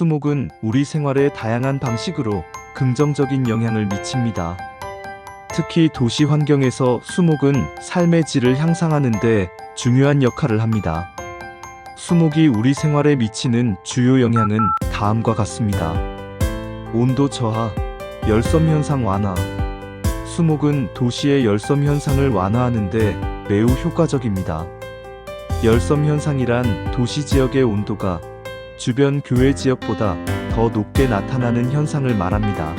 수목은 우리 생활에 다양한 방식으로 긍정적인 영향을 미칩니다. 특히 도시 환경에서 수목은 삶의 질을 향상하는데 중요한 역할을 합니다. 수목이 우리 생활에 미치는 주요 영향은 다음과 같습니다. 온도 저하, 열섬 현상 완화. 수목은 도시의 열섬 현상을 완화하는데 매우 효과적입니다. 열섬 현상이란 도시 지역의 온도가 주변 교외 지역보다 더 높게 나타나는 현상을 말합니다.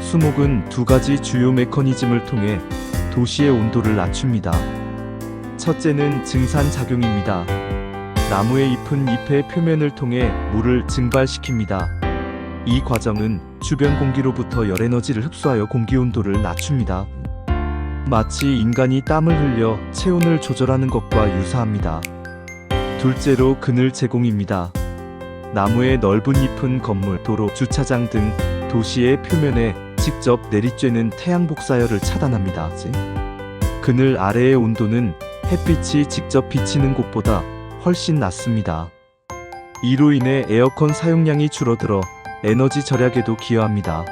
수목은 두 가지 주요 메커니즘을 통해 도시의 온도를 낮춥니다. 첫째는 증산 작용입니다. 나무의 잎은 잎의 표면을 통해 물을 증발시킵니다. 이 과정은 주변 공기로부터 열 에너지를 흡수하여 공기 온도를 낮춥니다. 마치 인간이 땀을 흘려 체온을 조절하는 것과 유사합니다. 둘째로 그늘 제공입니다. 나무의 넓은 잎은 건물, 도로, 주차장 등 도시의 표면에 직접 내리쬐는 태양 복사열을 차단합니다. 그늘 아래의 온도는 햇빛이 직접 비치는 곳보다 훨씬 낮습니다. 이로 인해 에어컨 사용량이 줄어들어 에너지 절약에도 기여합니다.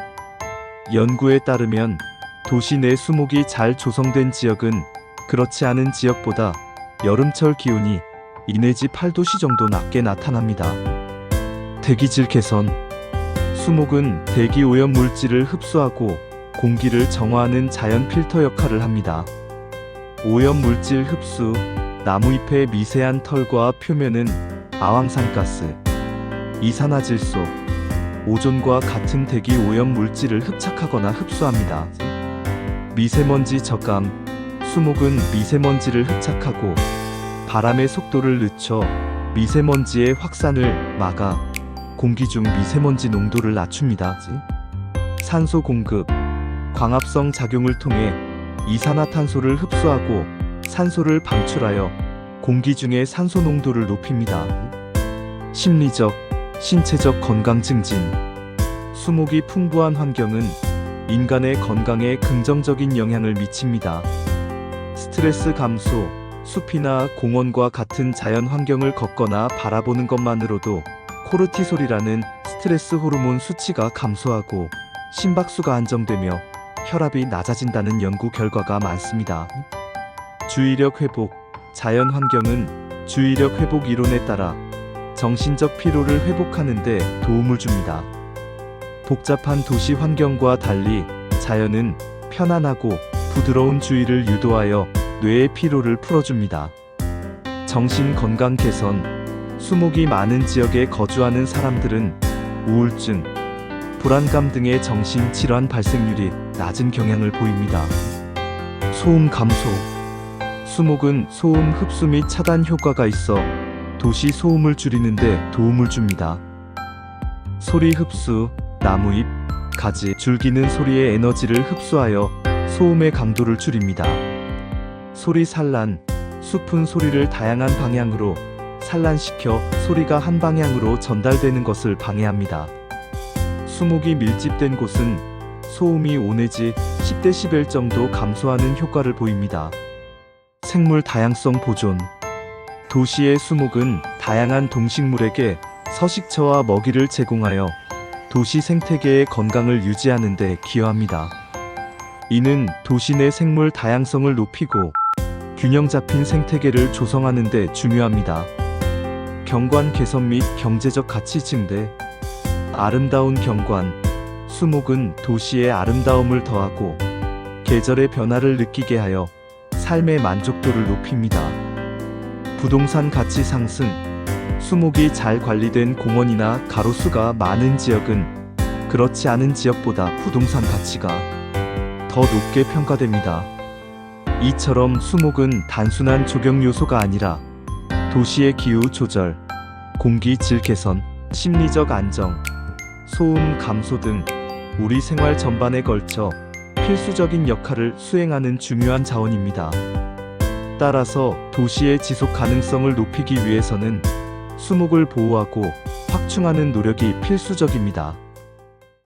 연구에 따르면 도시 내 수목이 잘 조성된 지역은 그렇지 않은 지역보다 여름철 기온이 2 내지 8도씨 정도 낮게 나타납니다. 대기질 개선 수목은 대기 오염 물질을 흡수하고 공기를 정화하는 자연 필터 역할을 합니다. 오염 물질 흡수, 나무잎의 미세한 털과 표면은 아황산가스, 이산화질소, 오존과 같은 대기 오염 물질을 흡착하거나 흡수합니다. 미세먼지 저감, 수목은 미세먼지를 흡착하고 바람의 속도를 늦춰 미세먼지의 확산을 막아 공기 중 미세먼지 농도를 낮춥니다. 산소 공급, 광합성 작용을 통해 이산화탄소를 흡수하고 산소를 방출하여 공기 중의 산소 농도를 높입니다. 심리적, 신체적 건강 증진. 수목이 풍부한 환경은 인간의 건강에 긍정적인 영향을 미칩니다. 스트레스 감소, 숲이나 공원과 같은 자연 환경을 걷거나 바라보는 것만으로도 코르티솔이라는 스트레스 호르몬 수치가 감소하고 심박수가 안정되며 혈압이 낮아진다는 연구 결과가 많습니다. 주의력 회복, 자연 환경은 주의력 회복 이론에 따라 정신적 피로를 회복하는 데 도움을 줍니다. 복잡한 도시 환경과 달리 자연은 편안하고 부드러운 주의를 유도하여 뇌의 피로를 풀어줍니다. 정신 건강 개선, 수목이 많은 지역에 거주하는 사람들은 우울증, 불안감 등의 정신 질환 발생률이 낮은 경향을 보입니다. 소음 감소. 수목은 소음 흡수 및 차단 효과가 있어 도시 소음을 줄이는데 도움을 줍니다. 소리 흡수, 나무잎, 가지, 줄기는 소리의 에너지를 흡수하여 소음의 강도를 줄입니다. 소리 산란, 숲은 소리를 다양한 방향으로 산란시켜 소리가 한 방향으로 전달되는 것을 방해합니다. 수목이 밀집된 곳은 소음이 5 내지 10dB 정도 감소하는 효과를 보입니다. 생물 다양성 보존 도시의 수목은 다양한 동식물에게 서식처와 먹이를 제공하여 도시 생태계의 건강을 유지하는 데 기여합니다. 이는 도시 내 생물 다양성을 높이고 균형 잡힌 생태계를 조성하는 데 중요합니다. 경관 개선 및 경제적 가치 증대 아름다운 경관 수목은 도시의 아름다움을 더하고 계절의 변화를 느끼게 하여 삶의 만족도를 높입니다. 부동산 가치 상승 수목이 잘 관리된 공원이나 가로수가 많은 지역은 그렇지 않은 지역보다 부동산 가치가 더 높게 평가됩니다. 이처럼 수목은 단순한 조경 요소가 아니라 도시의 기후 조절, 공기 질 개선, 심리적 안정, 소음 감소 등 우리 생활 전반에 걸쳐 필수적인 역할을 수행하는 중요한 자원입니다. 따라서 도시의 지속 가능성을 높이기 위해서는 수목을 보호하고 확충하는 노력이 필수적입니다.